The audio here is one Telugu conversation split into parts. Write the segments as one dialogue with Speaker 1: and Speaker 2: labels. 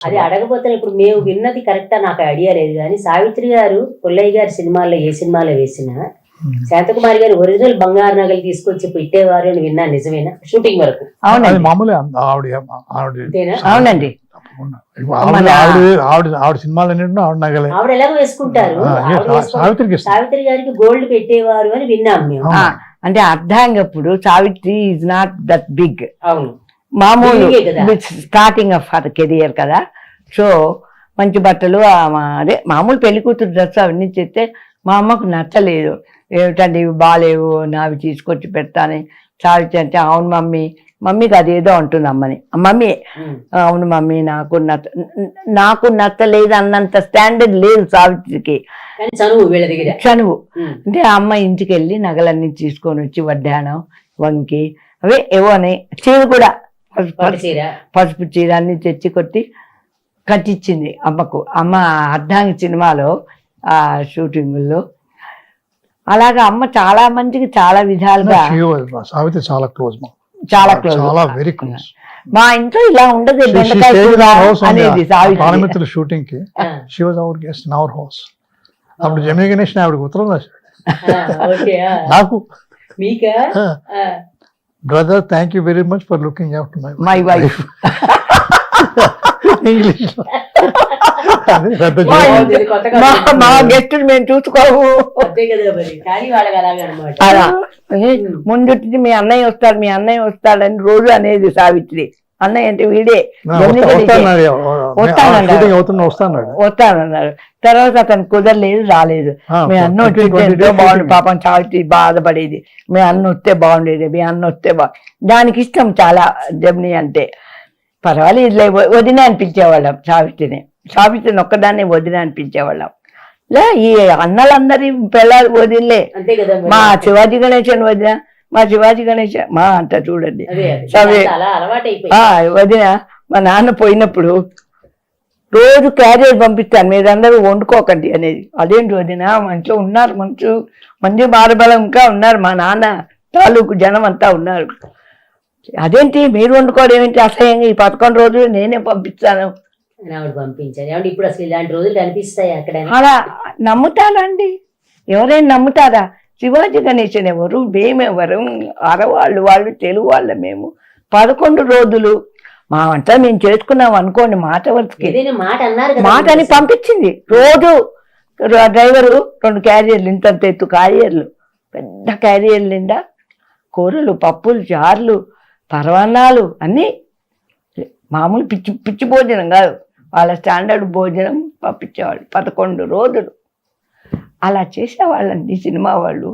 Speaker 1: అది అడగపోతే ఇప్పుడు మేము విన్నది కరెక్టా? నాకు ఐడియా లేదు కానీ సావిత్రి గారు పుల్లయ్య గారి సినిమాల్లో ఏ సినిమాలో వేసినా శాంతకుమారి గారు ఒరిజినల్ బంగారు నగలు తీసుకొచ్చి పెట్టేవారు అని విన్నా నిజమేనా? షూటింగ్ వరకు.
Speaker 2: అది
Speaker 3: అవునండి.
Speaker 2: మామూలే ఆవిడ. ఇప్పుడు సినిమాలు
Speaker 1: ఎలాగో వేసుకుంటారు? సావిత్రి గారికి గోల్డ్ పెట్టేవారు అని విన్నాం మేము.
Speaker 3: అంటే అర్ధాంగప్పుడు Savitri is not that big
Speaker 1: అవును.
Speaker 3: మామూలు. స్టార్టింగ్ ఆఫ్ హర్ కెరియర్ కదా. సో మంచి బట్టలు అదే మామూలు పెళ్ళి కూతురు డ్రెస్ అవన్నీ చేస్తే మా అమ్మకు నచ్చలేదు. ఏమిటంటే ఇవి బాగాలేవు నావి తీసుకొచ్చి పెడతాను. సావిత్రి అంటే అవును మమ్మీ మమ్మీకి అదేదో అంటుంది అమ్మని. మమ్మీ. అవును మమ్మీ నాకు నచ్చ నాకు నచ్చలేదు అన్నంత స్టాండర్డ్ లేదు సావిత్రికి.
Speaker 1: చనువు.
Speaker 3: అంటే ఆ అమ్మ ఇంటికి వెళ్ళి నగలన్నీ తీసుకొని వచ్చి వడ్డానం వంకి. అవే ఏవో అని చీర కూడా పసుపు-
Speaker 1: చీర.
Speaker 3: పసుపు చీర అన్ని తెచ్చి కొట్టి కట్టించింది అమ్మకు. అమ్మ అర్ధాంగి సినిమాలో ఆ షూటింగుల్లో. అలాగా అమ్మ చాలా మందికి చాలా విధాలుగా
Speaker 2: She was- సావిత్రి చాలా క్లోజ్ మా.
Speaker 3: చాలా క్లోజ్
Speaker 2: చాలా వెరీ క్లోజ్
Speaker 3: మా ఇంట్లో ఇలా ఉండదు. అనేది
Speaker 2: పాలమిత్రుల
Speaker 1: షూటింగ్కి
Speaker 2: she was our guest in our house అప్పుడు జమినీ గణేష్ ఆవిడకి ఉత్తరం రాశాడు. నాకు
Speaker 1: మీకా? ఆ,
Speaker 2: brother thank you very much for looking out my
Speaker 3: my wife
Speaker 2: English
Speaker 3: మా
Speaker 1: బాగుంది, ఇది కొత్తగా
Speaker 3: మా
Speaker 1: ఉంది.
Speaker 3: మా గెస్ట్ మేము
Speaker 1: అలాగనమాట
Speaker 3: అలా. ఏ, ముందుటి మీ అన్నయ్య వస్తాడు మీ అన్నయ్య వస్తాడని రోజు అనేది సావిత్రి. అన్నయ్య అంటే వీడే. వస్తానన్నాడు. తర్వాత అతను కుదరలేదు రాలేదు. మీ అన్న వచ్చి బాగుండు. పాపం సావిత్రి బాధపడేది. మీ అన్న వస్తే బాగుండేది మీ అన్న వస్తే బా దానికి ఇష్టం చాలా జమిని అంటే. పర్వాలేదులే వ- వదిన అనిపించేవాళ్ళం సావిత్రిని సావిత్రిని ఒక్కదాన్ని వదిన అనిపించేవాళ్ళం. లే ఈ అన్నలందరి పిల్లలు వదిలే
Speaker 1: అంతే కదా మరి.
Speaker 3: మా శివాజీ గణేశన్ వదిన మా శివాజీ గణేశ మా అంట చూడండి.
Speaker 1: అదే
Speaker 3: వదిన మా నాన్న పోయినప్పుడు రోజు క్యారియర్ పంపిస్తాను మీరందరూ వండుకోకండి అనేది. అదేంటి వదిన మా ఇంట్లో ఉన్నారు మంచు మంచి బాలబలం ఇంకా ఉన్నారు మా నాన్న తాలూకు జనం అంతా ఉన్నారు. అదేంటి మీరు వండుకోవడం ఏంటి అసహ్యంగా? ఈ పదకొండు రోజులు నేనే పంపిస్తాను.
Speaker 1: ఏమంటే ఇప్పుడు అసలు ఇలాంటి రోజులు కనిపిస్తాయి అక్కడ?
Speaker 3: అలా నమ్ముతారా అండి ఎవరైనా నమ్ముతారా? శివాజీ గణేశన్ ఎవరు? మేమెవరు? అరవాళ్ళు వాళ్ళు తెలుగు వాళ్ళ మేము. పదకొండు రోజులు. మా వంట మేము చేసుకున్నాం అనుకోండి మాట
Speaker 1: ఏదైనా మాట
Speaker 3: అని పంపించింది. రోజు డ్రైవరు రెండు క్యారియర్లు ఇంతంత ఎత్తు క్యారియర్లు. పెద్ద క్యారియర్లు నిండా కూరలు పప్పులు చార్లు పరవాన్నాలు అన్నీ. మామూలు పిచ్చి పిచ్చి భోజనం కాదు. వాళ్ళ స్టాండర్డ్ భోజనం పంపించేవాళ్ళు. పదకొండు రోజులు. అలా చేసేవాళ్ళండి సినిమా వాళ్ళు.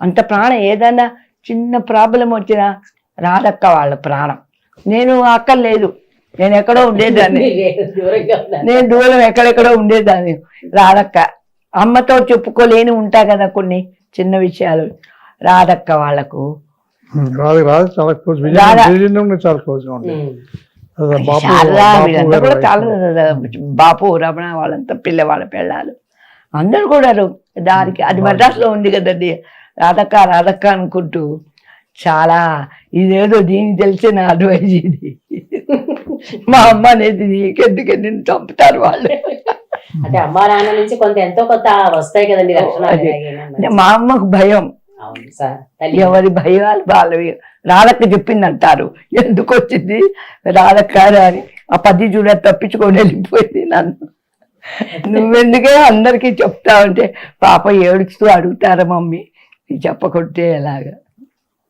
Speaker 3: అంత ప్రాణం ఏదైనా చిన్న ప్రాబ్లం వచ్చినా రాదక్క వాళ్ళ ప్రాణం. నేను అక్కర్లేదు. నేను ఎక్కడో ఉండేదాన్ని. నేను దూరం ఎక్కడెక్కడో ఉండేదాన్ని. రాధక్క అమ్మతో చెప్పుకోలేని ఉంటా కదా కొన్ని చిన్న విషయాలు. రాధక్క వాళ్ళకు.
Speaker 2: రాదు రాదు చాలా క్లోజ్ క్లోజ్ బాపు.
Speaker 3: చాలా రమణ వాళ్ళంతా పిల్లవాళ్ళ పిల్లలు అందరు కూడా దానికి అది మద్రాసులో ఉంది కదండి. రాధక్క రాధక్క అనుకుంటూ చాలా ఇదేదో దీనికి తెలిసిన అడ్వైజ్ ఇది. మా అమ్మ అనేది నీకెందుకు నిన్ను చంపుతారు వాళ్ళు.
Speaker 1: అంటే అమ్మా నాన్న నుంచి కొంత ఎంతో కొంత వస్తాయి కదండి
Speaker 3: మా అమ్మకు భయం. ఎవరి భయాలు వాళ్ళవి. రాధక్క చెప్పింది అంటారు ఎందుకు వచ్చింది? రాధక్క అని. ఆ పది చూడ తప్పించుకొని వెళ్ళిపోయింది నన్ను. నువ్వెందుకే అందరికీ చెప్తా ఉంటే పాప ఏడుస్తూ అడుగుతారా మమ్మీ? చెప్పకుంటే ఎలాగా?